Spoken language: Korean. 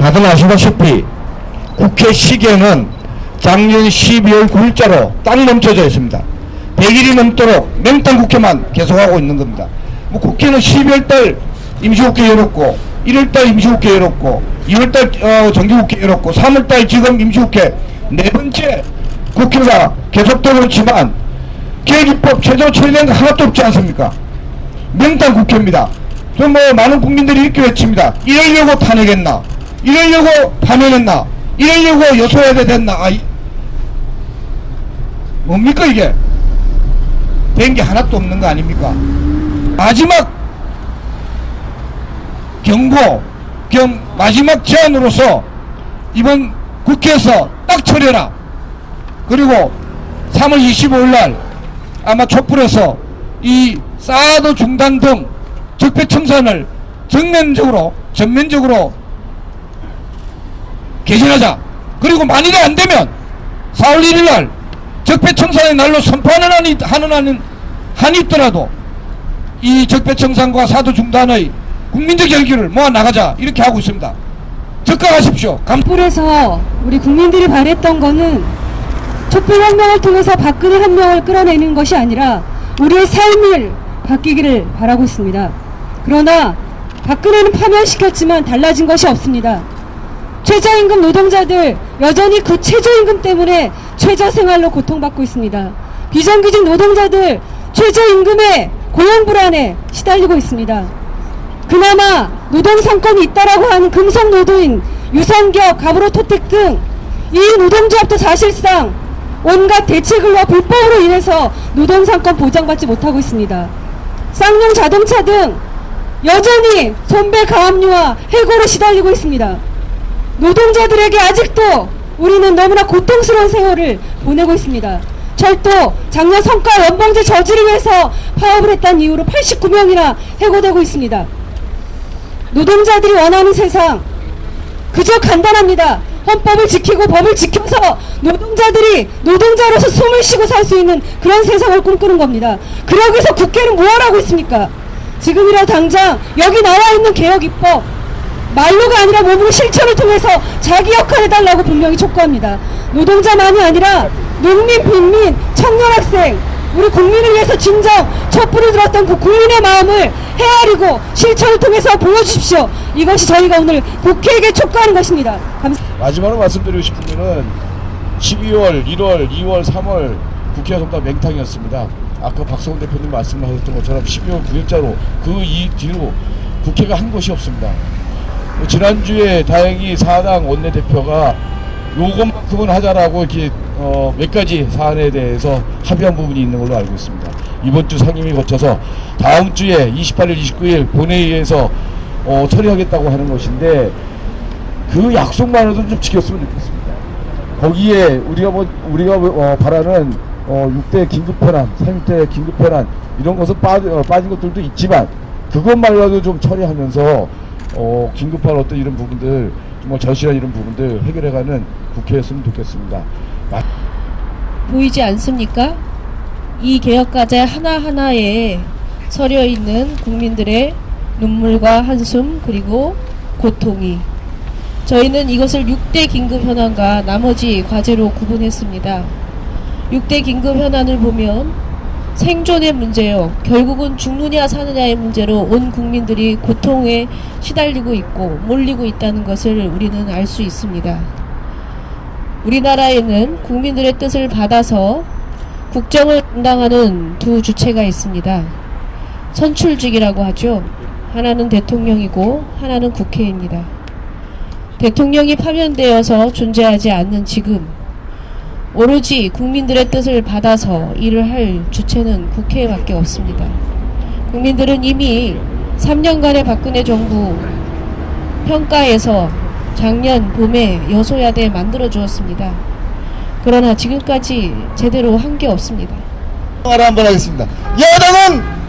다들 아시다시피 국회 시계는 작년 12월 9일자로 딱 멈춰져 있습니다. 100일이 넘도록 맹탕 국회만 계속하고 있는 겁니다. 뭐 국회는 12월 달 임시국회 열었고 1월 달 임시국회 열었고 2월 달 어, 정기국회 열었고 3월 달 지금 임시국회 네 번째 국회가 계속되고 있지만 계획입법 최저 처리된 거 하나도 없지 않습니까? 명당 국회입니다. 좀 뭐 많은 국민들이 이렇게 외칩니다. 이러려고 탄핵했나? 이러려고 파면했나? 이러려고 여소야대 됐나? 아, 이- 뭡니까 이게? 된 게 하나도 없는 거 아닙니까? 마지막 경고, 겸 마지막 제안으로서 이번 국회에서 딱 처리해라. 그리고 3월 25일 날 아마 촛불에서 이 사드 중단 등 적폐청산을 정면적으로 전면적으로 개진하자. 그리고 만일에 안 되면 4월 1일 날 적폐청산의 날로 선포하는 한이 하는 한은 한이 있더라도 이 적폐청산과 사드 중단의 국민적 열기를 모아 나가자 이렇게 하고 있습니다. 적극하십시오. 감. 촛불에서 우리 국민들이 바랬던 거는 촛불혁명을 통해서 박근혜 한 명을 끌어내는 것이 아니라 우리의 삶을 바뀌기를 바라고 있습니다. 그러나 박근혜는 파면시켰지만 달라진 것이 없습니다. 최저임금 노동자들 여전히 그 최저임금 때문에 최저생활로 고통받고 있습니다. 비정규직 노동자들 최저임금에 고용 불안에 시달리고 있습니다. 그나마 노동상권이 있다라고 하는 금속노동인 유산기업, 가브로토텍 등 이 노동조합도 사실상 온갖 대책을로 불법으로 인해서 노동상권 보장받지 못하고 있습니다. 쌍용 자동차 등 여전히 손배 가압류와 해고로 시달리고 있습니다. 노동자들에게 아직도 우리는 너무나 고통스러운 세월을 보내고 있습니다. 철도 작년 성과 연봉제 저지를 위해서 파업을 했다는 이유로 89명이나 해고되고 있습니다. 노동자들이 원하는 세상 그저 간단합니다. 헌법을 지키고 법을 지켜서 노동자들이 노동자로서 숨을 쉬고 살 수 있는 그런 세상을 꿈꾸는 겁니다. 그러기 위해서 국회는 뭘 하고 있습니까? 지금이라 당장 여기 나와 있는 개혁 입법 말로가 아니라 몸으로 실천을 통해서 자기 역할 해달라고 분명히 촉구합니다. 노동자만이 아니라 농민, 빈민, 청년 학생, 우리 국민을 위해서 진정 촛불을 들었던 그 국민의 마음을 헤아리고 실천을 통해서 보여주십시오. 이것이 저희가 오늘 국회에게 촉구하는 것입니다. 감사합니다. 마지막으로 말씀드리고 싶은 거는 12월, 1월, 2월, 3월 국회가 전부 다 맹탕이었습니다. 아까 박성훈 대표님 말씀하셨던 것처럼 12월 9일자로 그 이 뒤로 국회가 한 것이 없습니다. 뭐 지난주에 다행히 사당 원내대표가 요것만큼은 하자라고 이렇게 어, 몇 가지 사안에 대해서 합의한 부분이 있는 걸로 알고 있습니다. 이번 주 상임위 거쳐서 다음 주에 28일, 29일 본회의에서 어, 처리하겠다고 하는 것인데 그 약속만으로도 좀 지켰으면 좋겠습니다. 거기에 우리가 뭐 우리가 어, 바라는 어, 6대 긴급 현안, 3대 긴급 현안 이런 것은 빠지, 어, 빠진 것들도 있지만 그것말로도 좀 처리하면서 어, 긴급한 어떤 이런 부분들 뭐 절실한 이런 부분들 해결해가는 국회였으면 좋겠습니다. 마- 보이지 않습니까? 이 개혁 과제 하나하나에 서려 있는 국민들의 눈물과 한숨 그리고 고통이 저희는 이것을 6대 긴급 현안과 나머지 과제로 구분했습니다. 6대 긴급 현안을 보면 생존의 문제요. 결국은 죽느냐 사느냐의 문제로 온 국민들이 고통에 시달리고 있고 몰리고 있다는 것을 우리는 알 수 있습니다. 우리나라에는 국민들의 뜻을 받아서 국정을 담당하는 두 주체가 있습니다. 선출직이라고 하죠. 하나는 대통령이고 하나는 국회입니다. 대통령이 파면되어서 존재하지 않는 지금 오로지 국민들의 뜻을 받아서 일을 할 주체는 국회밖에 없습니다. 국민들은 이미 3년간의 박근혜 정부 평가에서 작년 봄에 여소야대 만들어 주었습니다. 그러나 지금까지 제대로 한 게 없습니다. 하라 한번 하겠습니다. 여당은